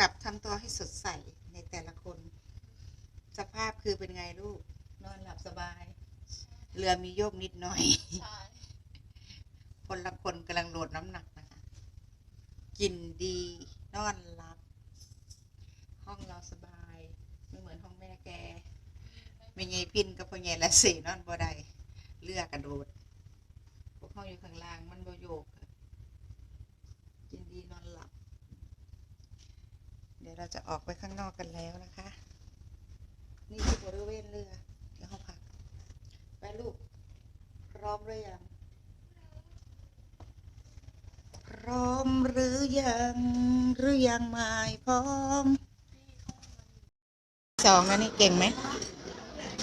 กับทำตัวให้สดใสในแต่ละคน สภาพคือเป็นไงลูก นอนหลับสบาย เรือมีโยกนิดหน่อยใช่คนละคนกำลังโหลดน้ำหนักนะคะ กินดี นอนหลับ ห้องเราสบาย ไม่เหมือนห้องแม่แกไม่ไงพินกับพ่อใหญ่ละสีนอนบ่ได้เลือกกระโดดพวกห้องอยู่ข้างล่างมันบ่โยกค่ะกินดีนอนหลับ เดี๋ยวเราจะออกไปข้างนอกกันแล้วนะคะ นี่คือบริเวณเรือที่ห้องพักไปลูก พร้อมหรือยัง พร้อมหรือยังหรือยังไม่พร้อมสองนะนี่เก่งไหม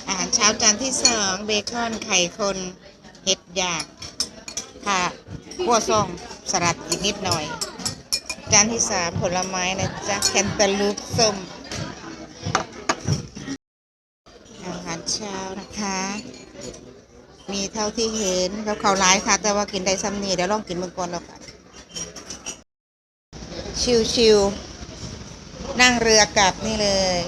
อาหารเช้าจานที่สองเบคอนไข่คนเห็ดหยากค่ะกัวซองสลัดอีกนิดหน่อย จานที่สามผลไม้นะจ๊ะแคนตาลูปส้มอาหารเช้านะคะ มีเท่าที่เห็นแล้วเขาร้ายค่ะ แต่ว่ากินได้ซ้ำนี่เดี๋ยวลองกินเมื่อก่อนแล้วกันชิวๆนั่งเรือกลับนี่เลย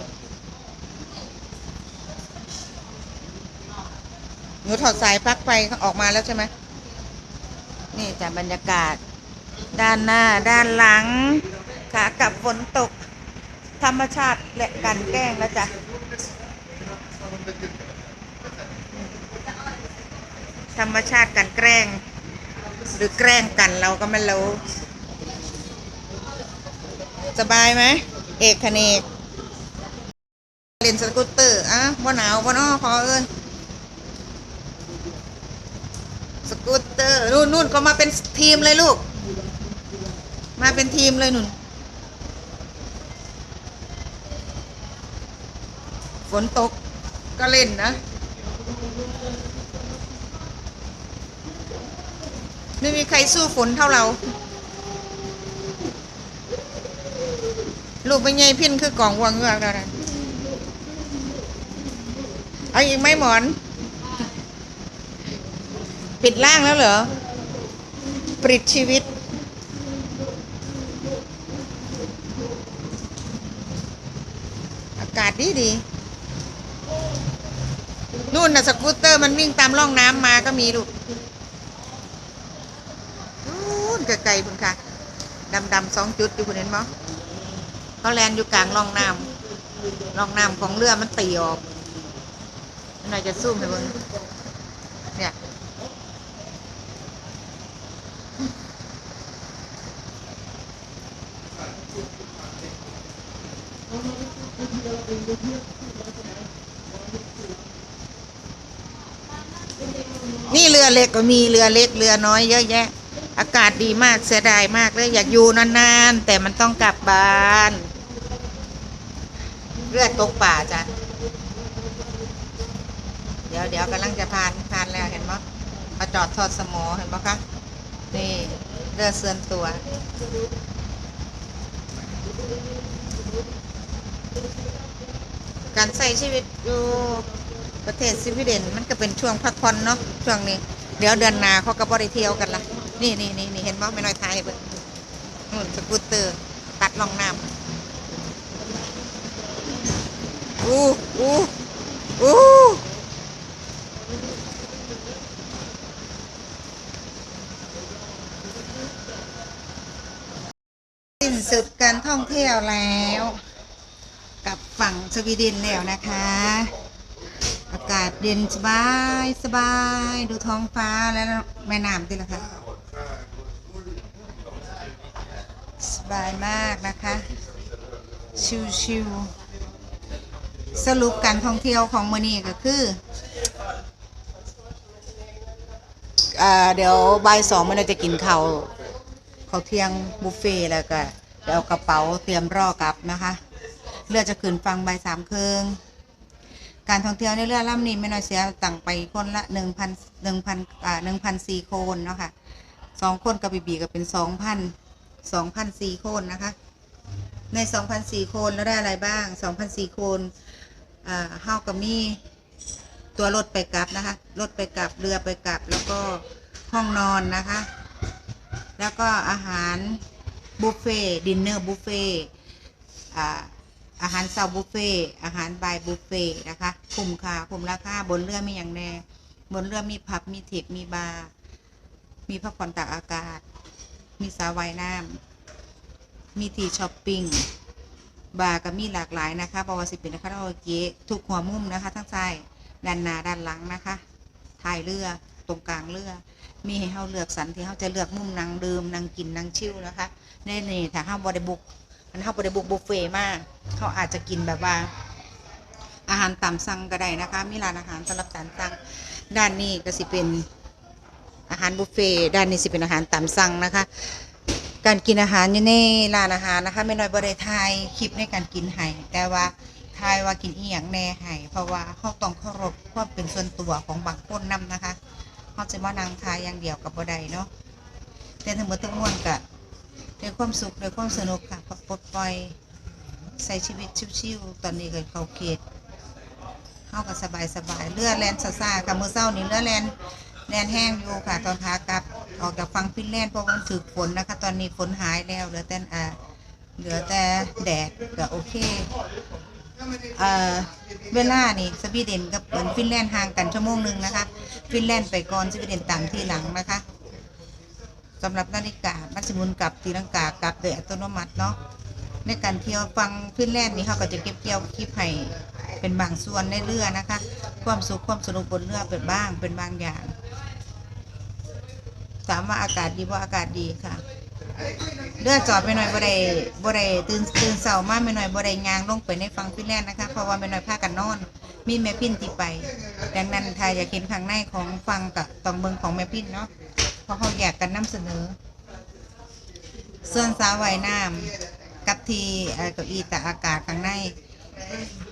หนูถอดสายปลั๊กไฟออกมาแล้วใช่ไหมนี่จ้ะบรรยากาศ ด้านหน้าด้านหลังขากับฝนตก ธรรมชาติและกันแกล้งแล้วจ้ะธรรมชาติกันแกล้ง หรือแกล้งกันเราก็ไม่รู้ สบายไหม เอกคเนกเล่นสกูตเตอร์อะบ่หนาวบ่นอขอเอินสกูตเตอร์นู่นนู่นก็มาเป็นทีมเลยลูก มาเป็นทีมเลยหนุนฝนตกก็เล่นนะ ไม่มีใครสู้ฝนเท่าเรา ลูกเป็นไงพิ้นคือกล่องวางเงือกแล้วนะเอาอีกไหมหมอน ปิดล่างแล้วเหรอปิดชีวิตากาศดีดีนู่นน่ะสกูตเตอร์มันวิ่งตามร่องน้ำมาก็มีลูกนู่นไกลๆคุณค่ะดำๆสองจุดอยู่คุณเห็นมั้ยเขาแลนอยู่กลางร่องน้ำร่องน้ำของเรือมันตีออกน่าจะซูมให้เบิ่งเนี่ นี่เรือเล็กก็มีเรือเล็กเรือน้อยเยอะแยะ อากาศดีมากเสียดายมากเลยอยากอยู่นานๆ แต่มันต้องกลับบ้านเรือตกป่าจ้ะเดี๋ยวเดี๋ยวกำลังจะผ่านผ่านแล้วเห็นไหมมาจอดทอดสมอเห็นไหมคะนี่เรือเสื่อนตัว การใช้ชีวิตอยู่ประเทศสวีเดนมันก็เป็นช่วงพักผ่อนเนาะช่วงนี้ เดี๋ยวเดือนหน้าเขาก็บริเที่ยวกันละนี่นี่นี่นี่เห็นมั้ยไม่น้อยไทยเบิ่งนู่นสกูตเตอร์ตัดลองน้ำอู้อู้อู้สิ้นสุดการท่องเที่ยวแล้ว ฝั่งสวีเดนแล้วนะคะ อากาศเย็นสบายสบายดูท้องฟ้าแล้วแม่น้ำดิละคะสบายมากนะคะ ชิวๆสรุปการท่องเที่ยวของมือนี้ก็คืออ่าเดี๋ยวบ่ายสองมันเราจะกินข้าวข้าวเที่ยงบุฟเฟ่แล้วก็เดี๋ยวกระเป๋าเตรียมรอกลับนะคะ เรือจะขึ้นฟังใบสามครึ่งการท่องเที่ยวในเรือลำนี้ไม่น้อยเสียตังไปคนละหนึ่งพันหนึ่งพันอ่าหนึ่งพันสี่คนเนาะค่ะสองคนกับบีบีก็เป็นสองพันสองพันสี่คนนะคะ ในสองพันสี่คนแล้วได้อะไรบ้างสองพันสี่คนอ่าเฮากับมี่ตัวรถไปกลับนะคะรถไปกลับเรือไปกลับแล้วก็ห้องนอนนะคะ แล้วก็อาหารบุฟเฟ่ดินเนอร์บุฟเฟ่อ่า อาหารเช้าบุฟเฟ่อาหารบายบุฟเฟ่นะคะคุ้มค่าคุ้มราคาบนเรือมีอย่างแน่บนเรือมีผับมีเทคมีบาร์มีพักผ่อนตากอากาศ มีสระว่ายน้ำมีที่ช้อปปิ้งบาร์ก็มีหลากหลายนะคะบาวาสิเป็นคาราโอเกะทุกหัวมุมนะคะทั้งซ้ายด้านหน้าด้านหลังนะคะท้ายเรือตรงกลางเรือ มีให้เราเลือกสรรที่เราจะเลือกมุมนั่งดื่มนั่งกินนั่งชิลนะคะแน่นี่ถ้าห้าบริบุก มันห้าบริบุกบุฟเฟ่มากเขาอาจจะกินแบบว่า อาหารตามสั่งก็ได้นะคะมีร้านอาหารสำหรับตามสั่งด้านนี้ก็สิเป็นอาหารบุฟเฟ่ด้านนี้สิเป็นอาหารตามสั่งนะคะ การกินอาหารอยู่ในร้านอาหารนะคะไม่น้อยบริไทยคลิปในการกินไห้แต่ว่าทายว่ากินอีหยังแน่ไห้เพราะว่าเขาต้องเคารพความเป็นส่วนตัวของบางคนนํนะคะเขาจะมานางทายอย่างเดียวกับบ่ได้เนาะแต่ทั้งหมดทั้งมวลก็ ด้วยความสุขด้วยความสนุกค่ะปลดปล่อยใช้ชีวิตชิวๆตอนนี้เก็เขาเขตเข้ากับสบายสบายๆเรือแลนซ่าซากับมือเศร้านี่เรือแลนแลนแห้งอยู่ค่ะ ตอนขากลับออกจากฟังฟินแลนด์เพราะว่ามันถือฝนนะคะ ตอนนี้ฝนหายแล้วเหลือแต่อ่าเหลือแต่แดดก็โอเคเอ่อเวลานี่สวีเดนกับเหมือนฟินแลนด์ห่างกันชั่วโมงหนึ่งนะคะ ฟินแลนด์ไปก่อนสวีเดนตามที่หลังนะคะ สำหรับนาฬิกา มันสิหมุนกลับตีลังกากลับโดยอัตโนมัติเนาะในการเที่ยวฟังฟินแลนด์นี่เขาก็จะเก็บเกี่ยวคลิปให้เป็นบางส่วนในเรือนะคะ ความสุขความสนุกบนเรือเป็นบ้าง เป็นบางอย่าง ถามว่าอากาศดีว่าอากาศดีค่ะเรือจอดไปหน่อยบ่ได้บ่ได้ตื่นตื่นเช้ามาไม่หน่อยบ่ได้ยางลงไปในฝั่งฟินแลนด์นะคะเพราะว่าไม่หน่อยพากันนอน มีแม่พินที่ไป ดังนั้นถ้าอยากเห็นข้างในของฟังกับตองเบิงของแม่พินเนาะ ราะเขาอยากกันนำเสนอ ส่วนสาวว่ายน้ำกับทีเอ่อเก้าอี้ตากอากาศข้างใน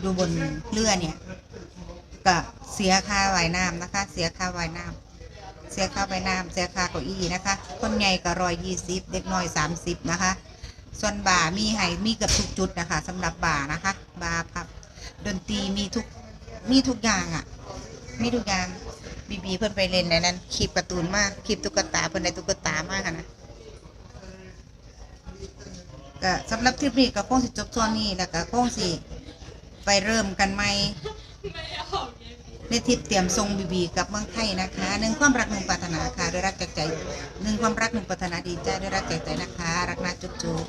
ดูบนเรือเนี่ยก็เสียค่าว่ายน้ำนะคะ เสียค่าว่ายน้ำเสียค่าไปน้ำเสียค่าเก้าอี้นะคะคนใหญ่ก็ร้อยยี่สิบเด็กน้อยสามสิบนะคะ ส่วนบาร์มีให้มีเกับทุกจุดนะคะสำหรับบาร์นะคะ บาร์พับดนตรีมีทุกมีทุกอย่างอะ่ะ มีทุกอย่าง บีบีเพิ่นไปเล่นในนั้นคลิปการ์ตูนมากคลิปตุ๊กตาเพิ่นในตุ๊กตามากนะก็สำหรับทริปนี้ก็คงสิจบส่วนนี้แล้วก็คงสิไปเริ่มกันใหม่ในทิปเตรียมทรงบีบีกับเมืองไทยนะคะหนึ่งความรักหนึ่งปรารถนาค่ะด้วยรักจากใจหนึ่งความรักหนึ่งปรารถนาดีใจด้วยรักจากใจนะคะ รักนาจุ๊บ